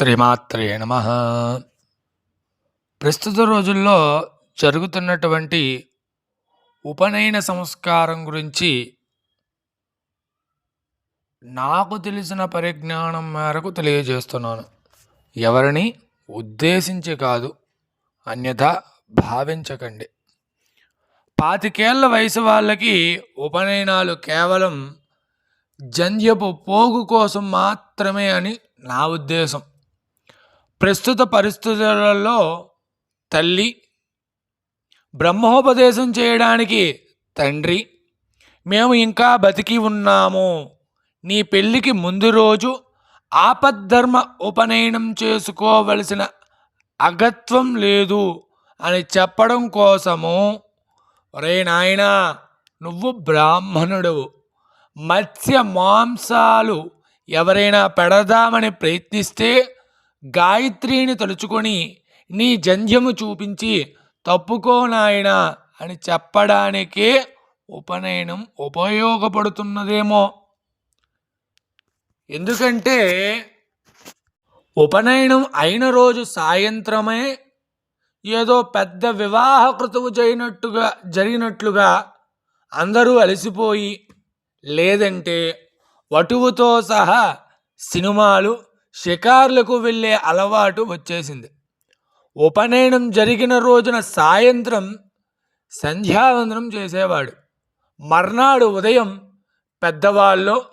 శ్రీమాత్రే నమ. ప్రస్తుత రోజుల్లో జరుగుతున్నటువంటి ఉపనయన సంస్కారం గురించి నాకు తెలిసిన పరిజ్ఞానం మేరకు తెలియజేస్తున్నాను. ఎవరిని ఉద్దేశించి కాదు అన్యథా భావించకండి. పాతికేళ్ళ వయసు వాళ్ళకి ఉపనయనాలు కేవలం జంధ్యపు పోగు కోసం మాత్రమే అని నా ఉద్దేశం. ప్రస్తుత పరిస్థితులలో తల్లి బ్రహ్మోపదేశం చేయడానికి తండ్రి మేము ఇంకా బతికి ఉన్నాము. నీ పెళ్ళికి ముందు రోజు ఆపద్ధర్మ ఉపనయనం చేసుకోవలసిన అగత్వం లేదు అని చెప్పడం కోసము. ఒరే నాయన నువ్వు బ్రాహ్మణుడవు. మత్స్య మాంసాలు ఎవరైనా పెడదామని ప్రయత్నిస్తే గాయత్రిని తలుచుకొని నీ జంధ్యము చూపించి తప్పుకో నాయనా అని చెప్పడానికే ఉపనయనం ఉపయోగపడుతున్నదేమో. ఎందుకంటే ఉపనయనం అయిన రోజు సాయంత్రమే ఏదో పెద్ద వివాహ కృతువు చేయనట్టుగా జరిగినట్లుగా అందరూ అలసిపోయి లేదంటే వటువుతో సహా సినిమాలు షికార్లకు వెళ్ళే అలవాటు వచ్చేసింది. ఉపనయనం జరిగిన రోజున సాయంత్రం సంధ్యావందనం చేసేవాడు. మర్నాడు ఉదయం పెద్దవాళ్ళు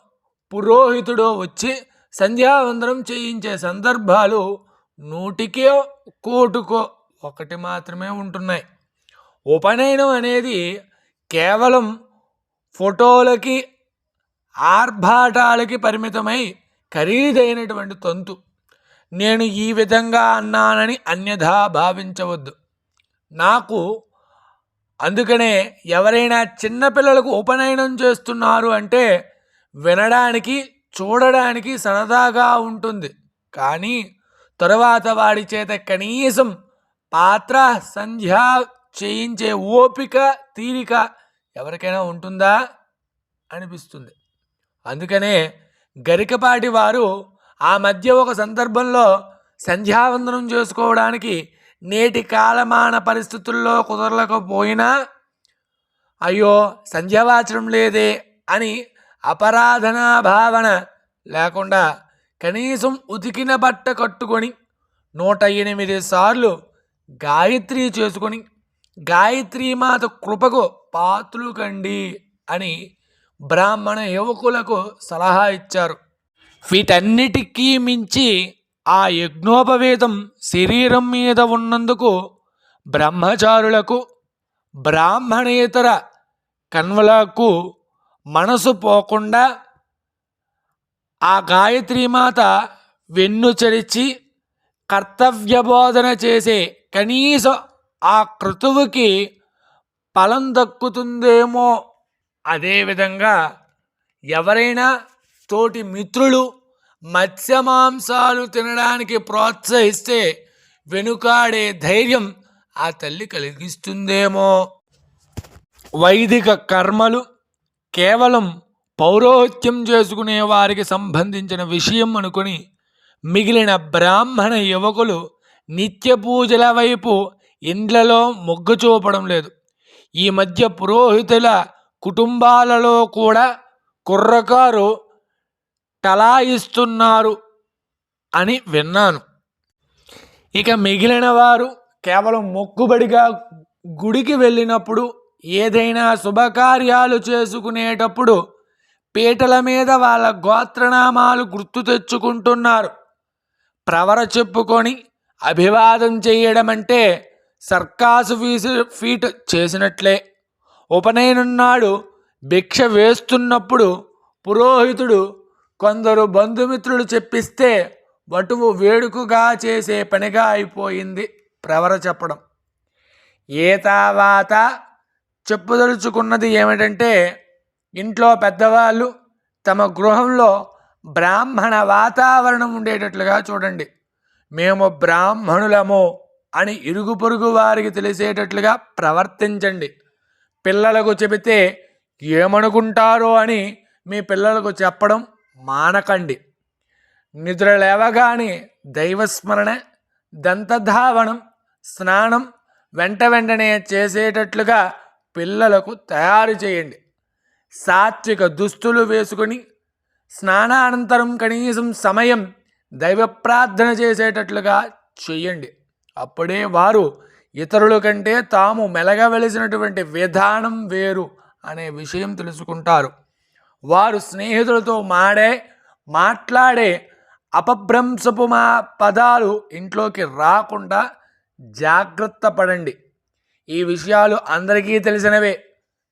పురోహితుడో వచ్చి సంధ్యావందనం చేయించే సందర్భాలు నూటికో కోటుకో ఒకటి మాత్రమే ఉంటున్నాయి. ఉపనయనం అనేది కేవలం ఫోటోలకి ఆర్భాటాలకి పరిమితమై ఖరీదైనటువంటి తంతు. నేను ఈ విధంగా అన్నానని అన్యథా భావించవద్దు. నాకు అందుకనే ఎవరైనా చిన్నపిల్లలకు ఉపనయనం చేస్తున్నారు అంటే వినడానికి చూడడానికి సరదాగా ఉంటుంది. కానీ తరువాత వాడి చేత కనీసం పాత్ర సంధ్య చేయించే ఓపిక తీరిక ఎవరికైనా ఉంటుందా? అనిపిస్తుంది. అందుకనే గరికపాటి వారు ఆ మధ్య ఒక సందర్భంలో సంధ్యావందనం చేసుకోవడానికి నేటి కాలమాన పరిస్థితుల్లో కుదరలేకపోయినా అయ్యో సంధ్యవాచడం లేదే అని అపరాధనా భావన లేకుండా కనీసం ఉతికిన బట్ట కట్టుకొని నూట ఎనిమిది సార్లు గాయత్రి చేసుకొని గాయత్రీమాత కృపకు పాత్రులు కండి అని బ్రాహ్మణ యువకులకు సలహా ఇచ్చారు. వీటన్నిటికీ మించి ఆ యజ్ఞోపవేదం శరీరం మీద ఉన్నందుకు బ్రహ్మచారులకు బ్రాహ్మణేతర కన్వలకు మనసు పోకుండా ఆ గాయత్రీమాత వెన్ను చరిచి కర్తవ్య బోధన చేసే కనీసం ఆ క్రతువుకి ఫలం దక్కుతుందేమో అదేవిధంగా ఎవరైనా తోటి మిత్రులు మత్స్యమాంసాలు తినడానికి ప్రోత్సహిస్తే వెనుకాడే ధైర్యం ఆ తల్లి కలిగిస్తుందేమో. వైదిక కర్మలు కేవలం పౌరోహిత్యం చేసుకునే వారికి సంబంధించిన విషయం అనుకుని మిగిలిన బ్రాహ్మణ యువకులు నిత్య పూజల వైపు ఇండ్లలో మొగ్గు చూపడం లేదు. ఈ మధ్య పురోహితుల కుటుంబాలలో కూడా కుర్రకారు టలాయిస్తున్నారు అని విన్నాను. ఇక మిగిలిన వారు కేవలం మొక్కుబడిగా గుడికి వెళ్ళినప్పుడు ఏదైనా శుభకార్యాలు చేసుకునేటప్పుడు పీటల మీద వాళ్ళ గోత్రనామాలు గుర్తు తెచ్చుకుంటున్నారు. ప్రవర చెప్పుకొని అభివాదం చేయడం అంటే సర్కాసు ఫీజు ఫీట్ చేసినట్లే. ఉపనయనున్నాడు. భిక్ష వేస్తున్నప్పుడు పురోహితుడు కొందరు బంధుమిత్రులు చెప్పిస్తే వటువు వేడుకగా చేసే పనిగా అయిపోయింది ప్రవర చెప్పడం. ఏ తావాత చెప్పుదలుచుకున్నది ఏమిటంటే ఇంట్లో పెద్దవాళ్ళు తమ గృహంలో బ్రాహ్మణ వాతావరణం ఉండేటట్లుగా చూడండి. మేము బ్రాహ్మణులము అని ఇరుగు పొరుగు వారికి తెలిసేటట్లుగా ప్రవర్తించండి. పిల్లలకు చెబితే ఏమనుకుంటారో అని మీ పిల్లలకు చెప్పడం మానకండి. నిద్ర లేవగానే దైవస్మరణ దంతధావనం స్నానం వెంట వెంటనే చేసేటట్లుగా పిల్లలకు తయారు చేయండి. సాత్విక దుస్తులు వేసుకొని స్నానానంతరం కనీసం సమయం దైవ ప్రార్థన చేసేటట్లుగా చెయ్యండి అప్పుడే వారు ఇతరుల కంటే తాము మెలగవలసినటువంటి విధానం వేరు అనే విషయం తెలుసుకుంటారు. వారు స్నేహితులతో మాడే మాట్లాడే అపభ్రంశపు మా పదాలు ఇంట్లోకి రాకుండా జాగ్రత్త పడండి. ఈ విషయాలు అందరికీ తెలిసినవే.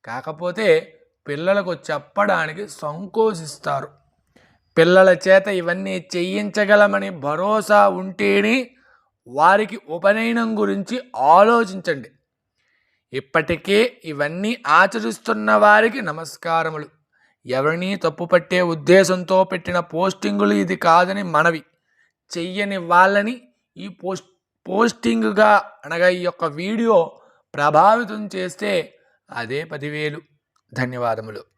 కాకపోతే పిల్లలకు చెప్పడానికి సంకోచిస్తారు. పిల్లల చేత ఇవన్నీ చేయించగలమని భరోసా ఉంటేనే వారికి ఉపనయనం గురించి ఆలోచించండి. ఇప్పటికే ఇవన్నీ ఆచరిస్తున్న వారికి నమస్కారములు. ఎవరినీ తప్పుపట్టే ఉద్దేశంతో పెట్టిన పోస్టింగులు ఇది కాదని మనవి. చెయ్యని వాళ్ళని ఈ పోస్ట్ పోస్టింగ్గా అనగా ఈ యొక్క వీడియో ప్రభావితం చేస్తే అదే పదివేలు. ధన్యవాదములు.